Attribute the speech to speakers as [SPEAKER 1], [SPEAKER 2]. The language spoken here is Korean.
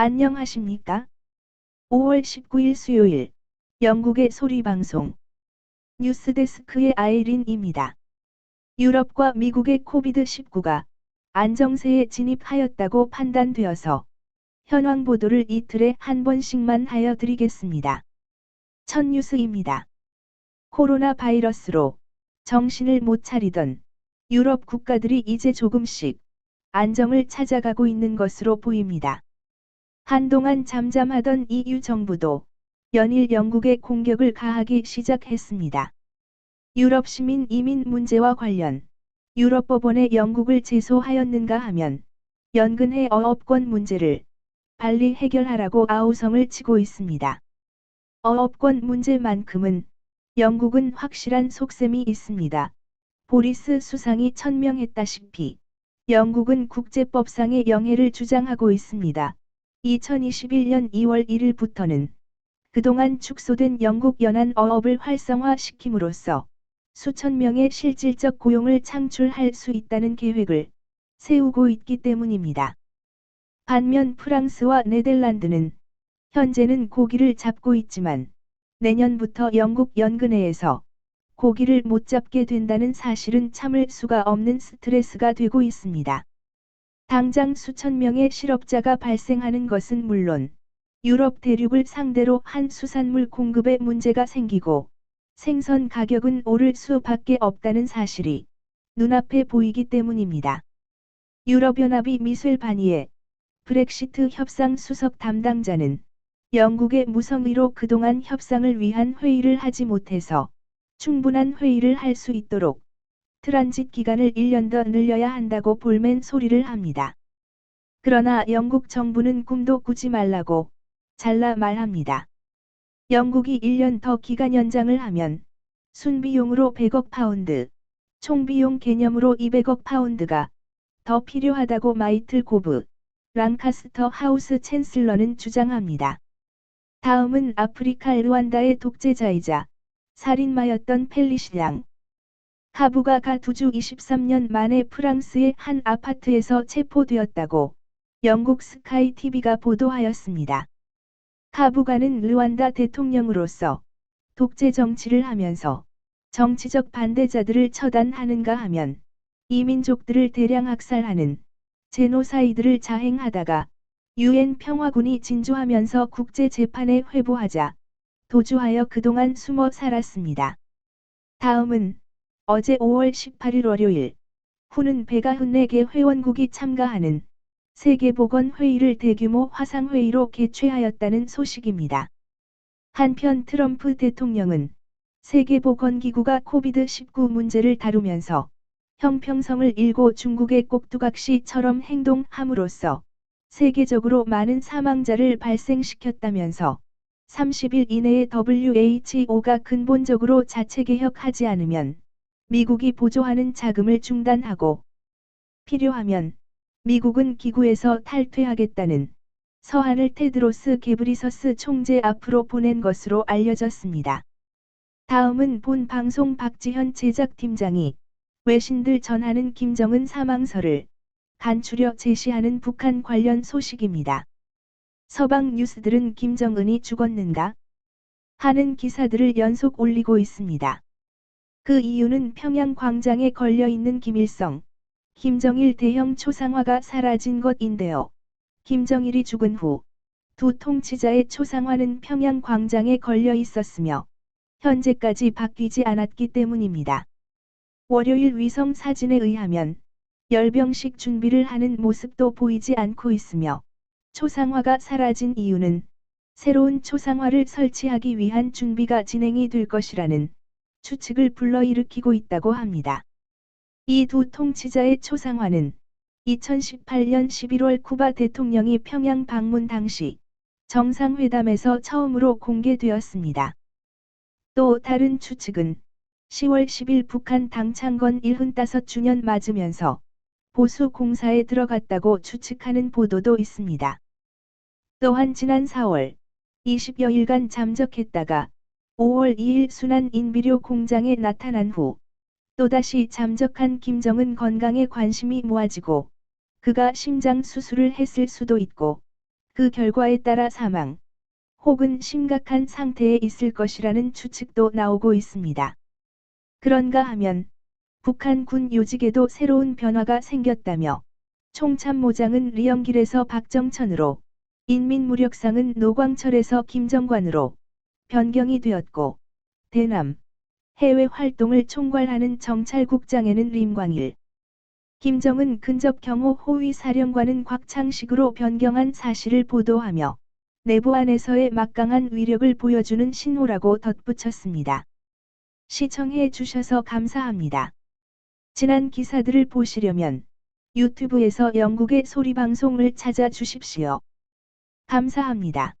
[SPEAKER 1] 안녕하십니까? 5월 19일 수요일 영국의 소리방송 뉴스데스크의 아이린입니다. 유럽과 미국의 코비드19가 안정세에 진입하였다고 판단되어서 현황 보도를 이틀에 한 번씩만 하여 드리겠습니다. 첫 뉴스입니다. 코로나 바이러스로 정신을 못 차리던 유럽 국가들이 이제 조금씩 안정을 찾아가고 있는 것으로 보입니다. 한동안 잠잠하던 EU 정부도 연일 영국에 공격을 가하기 시작했습니다. 유럽 시민 이민 문제와 관련 유럽 법원에 영국을 제소하였는가 하면 연근해 어업권 문제를 빨리 해결하라고 아우성을 치고 있습니다. 어업권 문제만큼은 영국은 확실한 속셈이 있습니다. 보리스 수상이 천명했다시피 영국은 국제법상의 영해를 주장하고 있습니다. 2021년 2월 1일부터는 그동안 축소된 영국 연안 어업을 활성화시킴으로써 수천 명의 실질적 고용을 창출할 수 있다는 계획을 세우고 있기 때문입니다. 반면 프랑스와 네덜란드는 현재는 고기를 잡고 있지만 내년부터 영국 연근해에서 고기를 못 잡게 된다는 사실은 참을 수가 없는 스트레스가 되고 있습니다. 당장 수천 명의 실업자가 발생하는 것은 물론 유럽 대륙을 상대로 한 수산물 공급에 문제가 생기고 생선 가격은 오를 수밖에 없다는 사실이 눈앞에 보이기 때문입니다. 유럽연합이 미술 바니에 브렉시트 협상 수석 담당자는 영국의 무성의로 그동안 협상을 위한 회의를 하지 못해서 충분한 회의를 할 수 있도록 트란짓 기간을 1년 더 늘려야 한다고 볼멘 소리를 합니다. 그러나 영국 정부는 꿈도 꾸지 말라고 잘라 말합니다. 영국이 1년 더 기간 연장을 하면 순비용으로 100억 파운드, 총비용 개념으로 200억 파운드가 더 필요하다고 마이틀 고브, 랑카스터 하우스 챈슬러는 주장합니다. 다음은 아프리카 르완다의 독재자이자 살인마였던 펠리시랑, 하부가 가 두 주 23년 만에 프랑스의 한 아파트에서 체포되었다고 영국 스카이 TV가 보도하였습니다. 카부가는 르완다 대통령으로서 독재 정치를 하면서 정치적 반대자들을 처단하는가 하면 이민족들을 대량 학살하는 제노사이드를 자행하다가 유엔 평화군이 진주하면서 국제 재판에 회부하자 도주하여 그동안 숨어 살았습니다. 다음은 어제 5월 18일 월요일 후는 배가 흔내게 회원국이 참가하는 세계보건회의를 대규모 화상회의로 개최하였다는 소식입니다. 한편 트럼프 대통령은 세계보건기구가 코비드-19 문제를 다루면서 형평성을 잃고 중국의 꼭두각시처럼 행동함으로써 세계적으로 많은 사망자를 발생시켰다면서 30일 이내에 WHO가 근본적으로 자체개혁하지 않으면 미국이 보조하는 자금을 중단하고 필요하면 미국은 기구에서 탈퇴하겠다는 서한을 테드로스 게브리서스 총재 앞으로 보낸 것으로 알려졌습니다. 다음은 본 방송 박지현 제작팀장이 외신들 전하는 김정은 사망설을 간추려 제시하는 북한 관련 소식입니다. 서방 뉴스들은 김정은이 죽었는가? 하는 기사들을 연속 올리고 있습니다. 그 이유는 평양 광장에 걸려있는 김일성, 김정일 대형 초상화가 사라진 것인데요. 김정일이 죽은 후 두 통치자의 초상화는 평양 광장에 걸려 있었으며 현재까지 바뀌지 않았기 때문입니다. 월요일 위성 사진에 의하면 열병식 준비를 하는 모습도 보이지 않고 있으며 초상화가 사라진 이유는 새로운 초상화를 설치하기 위한 준비가 진행이 될 것이라는 추측을 불러일으키고 있다고 합니다. 이 두 통치자의 초상화는 2018년 11월 쿠바 대통령이 평양 방문 당시 정상회담에서 처음으로 공개되었습니다. 또 다른 추측은 10월 10일 북한 당창건 75주년 맞으면서 보수 공사에 들어갔다고 추측하는 보도도 있습니다. 또한 지난 4월 20여일간 잠적했다가 5월 2일 순환 인비료 공장에 나타난 후 또다시 잠적한 김정은 건강에 관심이 모아지고 그가 심장 수술을 했을 수도 있고 그 결과에 따라 사망 혹은 심각한 상태에 있을 것이라는 추측도 나오고 있습니다. 그런가 하면 북한 군 요직에도 새로운 변화가 생겼다며 총참모장은 리영길에서 박정천으로 인민무력상은 노광철에서 김정관으로 변경이 되었고 대남 해외 활동을 총괄하는 정찰국장에는 림광일 김정은 근접 경호 호위 사령관은 곽창식으로 변경한 사실을 보도하며 내부 안에서의 막강한 위력을 보여주는 신호라고 덧붙였습니다. 시청해 주셔서 감사합니다. 지난 기사들을 보시려면 유튜브에서 영국의 소리방송을 찾아 주십시오. 감사합니다.